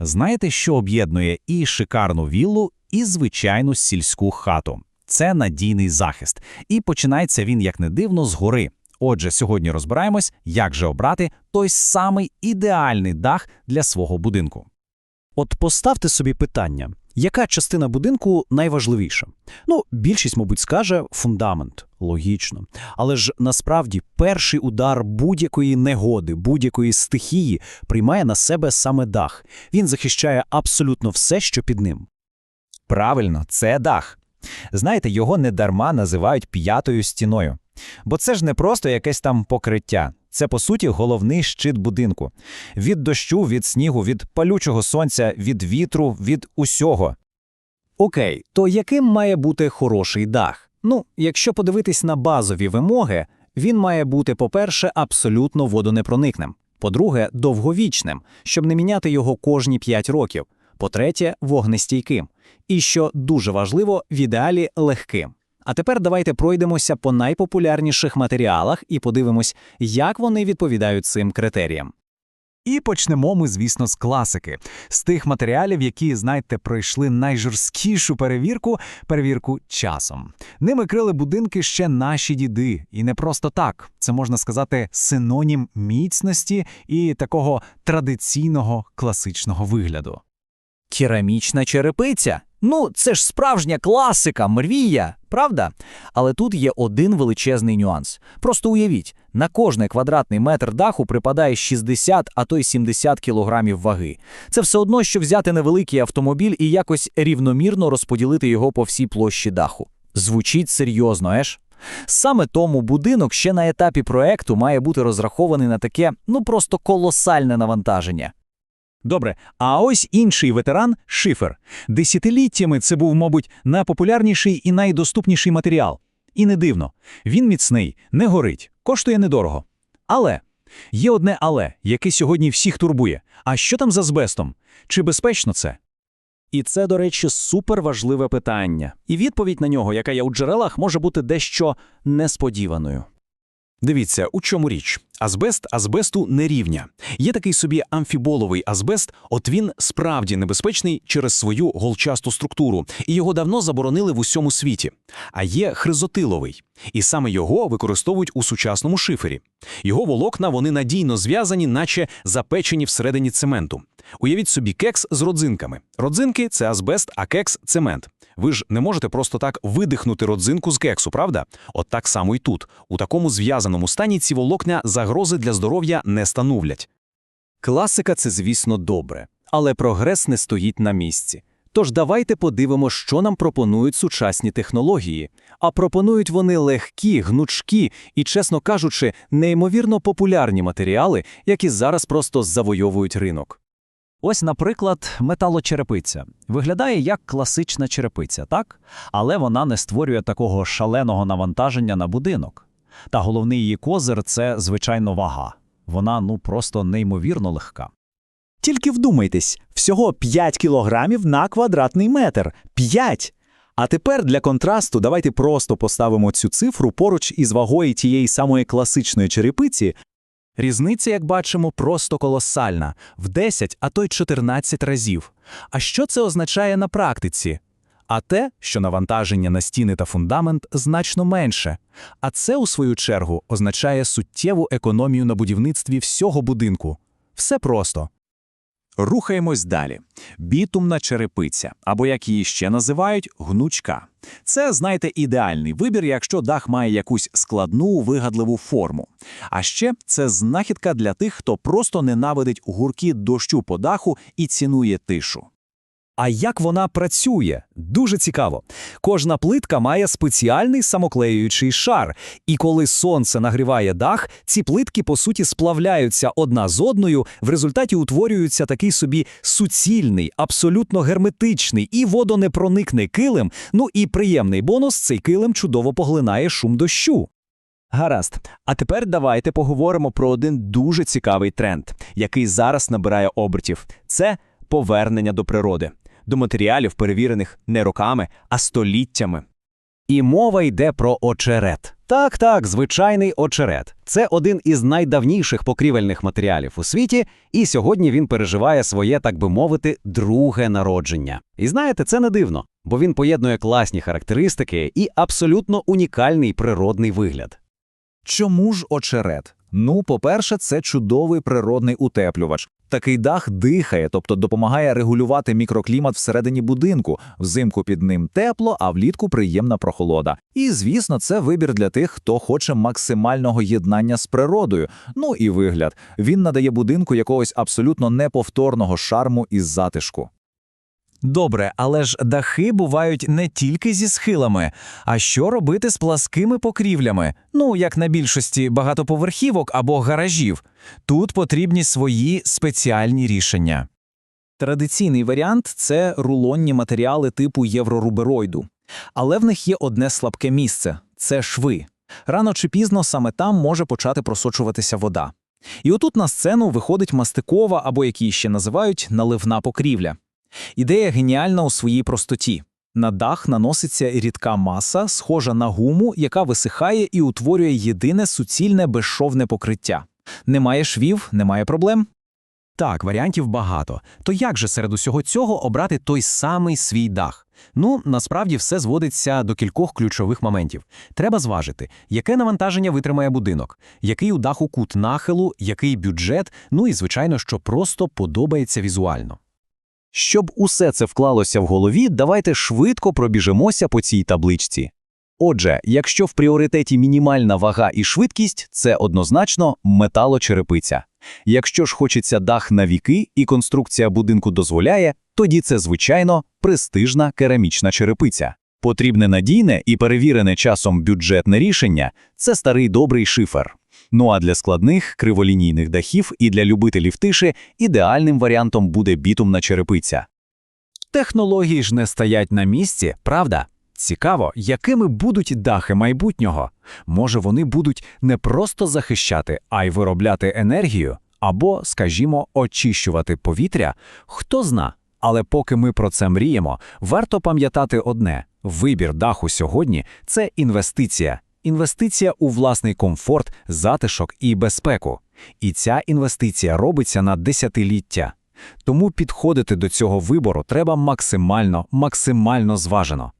Знаєте, що об'єднує і шикарну віллу, і звичайну сільську хату? Це надійний захист. І починається він, як не дивно, згори. Отже, сьогодні розбираємось, як же обрати той самий ідеальний дах для свого будинку. От поставте собі питання, яка частина будинку найважливіша? Ну, більшість, мабуть, скаже фундамент, логічно. Але ж насправді перший удар будь-якої негоди, будь-якої стихії приймає на себе саме дах. Він захищає абсолютно все, що під ним. Правильно, це дах. Знаєте, його недарма називають п'ятою стіною. Бо це ж не просто якесь там покриття. Це, по суті, головний щит будинку. Від дощу, від снігу, від палючого сонця, від вітру, від усього. Окей, то яким має бути хороший дах? Ну, якщо подивитись на базові вимоги, він має бути, по-перше, абсолютно водонепроникним. По-друге, довговічним, щоб не міняти його кожні 5 років. По-третє, вогнестійким. І що дуже важливо, в ідеалі легким. А тепер давайте пройдемося по найпопулярніших матеріалах і подивимось, як вони відповідають цим критеріям. І почнемо ми, звісно, з класики, з тих матеріалів, які, знаєте, пройшли найжорсткішу перевірку перевірку часом. Ними крили будинки ще наші діди, і не просто так. Це можна сказати синонім міцності і такого традиційного класичного вигляду. Керамічна черепиця. Ну, це ж справжня класика, мрія, правда? Але тут є один величезний нюанс. Просто уявіть, на кожний квадратний метр даху припадає 60, а то й 70 кілограмів ваги. Це все одно, що взяти невеликий автомобіль і якось рівномірно розподілити його по всій площі даху. Звучить серйозно, еш? Саме тому будинок ще на етапі проекту має бути розрахований на таке, ну просто колосальне навантаження. Добре, а ось інший ветеран шифер. Десятиліттями це був, мабуть, найпопулярніший і найдоступніший матеріал. І не дивно. Він міцний, не горить, коштує недорого. Але є одне але, яке сьогодні всіх турбує. А що там з азбестом? Чи безпечно це? І це, до речі, суперважливе питання. І відповідь на нього, яка є у джерелах, може бути дещо несподіваною. Дивіться, у чому річ. Азбест азбесту не рівня. Є такий собі амфіболовий азбест, от він справді небезпечний через свою голчасту структуру, і його давно заборонили в усьому світі. А є хризотиловий, і саме його використовують у сучасному шифері. Його волокна вони надійно зв'язані, наче запечені всередині цементу. Уявіть собі кекс з родзинками. Родзинки це азбест, а кекс цемент. Ви ж не можете просто так видихнути родзинку з кексу, правда? От так само і тут. У такому зв'язаному стані ці волокна загрози для здоров'я не становлять. Класика це, звісно, добре, але прогрес не стоїть на місці. Тож давайте подивимо, що нам пропонують сучасні технології. А пропонують вони легкі, гнучкі і, чесно кажучи, неймовірно популярні матеріали, які зараз просто завойовують ринок. Ось, наприклад, металочерепиця. Виглядає як класична черепиця, так? Але вона не створює такого шаленого навантаження на будинок. Та головний її козир це, звичайно, вага. Вона ну просто неймовірно легка. Тільки вдумайтесь, всього 5 кілограмів на квадратний метр. 5! А тепер для контрасту давайте просто поставимо цю цифру поруч із вагою тієї самої класичної черепиці. Різниця, як бачимо, просто колосальна в 10, а то й 14 разів. А що це означає на практиці? А те, що навантаження на стіни та фундамент значно менше. А це, у свою чергу, означає суттєву економію на будівництві всього будинку. Все просто. Рухаємось далі. Бітумна черепиця, або як її ще називають, гнучка. Це, знаєте, ідеальний вибір, якщо дах має якусь складну вигадливу форму. А ще це знахідка для тих, хто просто ненавидить гурки дощу по даху і цінує тишу. А як вона працює? Дуже цікаво. Кожна плитка має спеціальний самоклеюючий шар, і коли сонце нагріває дах, ці плитки по суті сплавляються одна з одною, в результаті утворюється такий собі суцільний, абсолютно герметичний і водонепроникний килим. Ну і приємний бонус цей килим чудово поглинає шум дощу. Гаразд. А тепер давайте поговоримо про один дуже цікавий тренд, який зараз набирає обертів. Це повернення до природи, до матеріалів, перевірених не роками, а століттями. І мова йде про очерет. Так, так, звичайний очерет. Це один із найдавніших покрівельних матеріалів у світі, і сьогодні він переживає своє, так би мовити, друге народження. І знаєте, це не дивно, бо він поєднує класні характеристики і абсолютно унікальний природний вигляд. Чому ж очерет? Ну, по-перше, це чудовий природний утеплювач. Такий дах дихає, тобто допомагає регулювати мікроклімат всередині будинку. Взимку під ним тепло, а влітку приємна прохолода. І, звісно, це вибір для тих, хто хоче максимального єднання з природою. Ну і вигляд. Він надає будинку якогось абсолютно неповторного шарму і затишку. Добре, але ж дахи бувають не тільки зі схилами. А що робити з пласкими покрівлями? Ну, як на більшості багатоповерхівок або гаражів. Тут потрібні свої спеціальні рішення. Традиційний варіант це рулонні матеріали типу єврорубероїду. Але в них є одне слабке місце це шви. Рано чи пізно саме там може почати просочуватися вода. І отут на сцену виходить мастикова або як її ще називають наливна покрівля. Ідея геніальна у своїй простоті. На дах наноситься рідка маса, схожа на гуму, яка висихає і утворює єдине суцільне безшовне покриття. Немає швів, немає проблем. Так, варіантів багато. То як же серед усього цього обрати той самий свій дах? Ну, насправді все зводиться до кількох ключових моментів. Треба зважити, яке навантаження витримає будинок, який у даху кут нахилу, який бюджет, ну і, звичайно, що просто подобається візуально. Щоб усе це вклалося в голові, давайте швидко пробіжимося по цій табличці. Отже, якщо в пріоритеті мінімальна вага і швидкість, це однозначно металочерепиця. Якщо ж хочеться дах на віки і конструкція будинку дозволяє, тоді це, звичайно, престижна керамічна черепиця. Потрібне надійне і перевірене часом бюджетне рішення – це старий добрий шифер. Ну а для складних криволінійних дахів і для любителів тиші ідеальним варіантом буде бітумна черепиця. Технології ж не стоять на місці, правда? Цікаво, якими будуть дахи майбутнього. Може, вони будуть не просто захищати, а й виробляти енергію, або, скажімо, очищувати повітря. Хто зна. Але поки ми про це мріємо, варто пам'ятати одне: вибір даху сьогодні це інвестиція. Інвестиція у власний комфорт, затишок і безпеку. І ця інвестиція робиться на десятиліття. Тому підходити до цього вибору треба максимально, максимально зважено.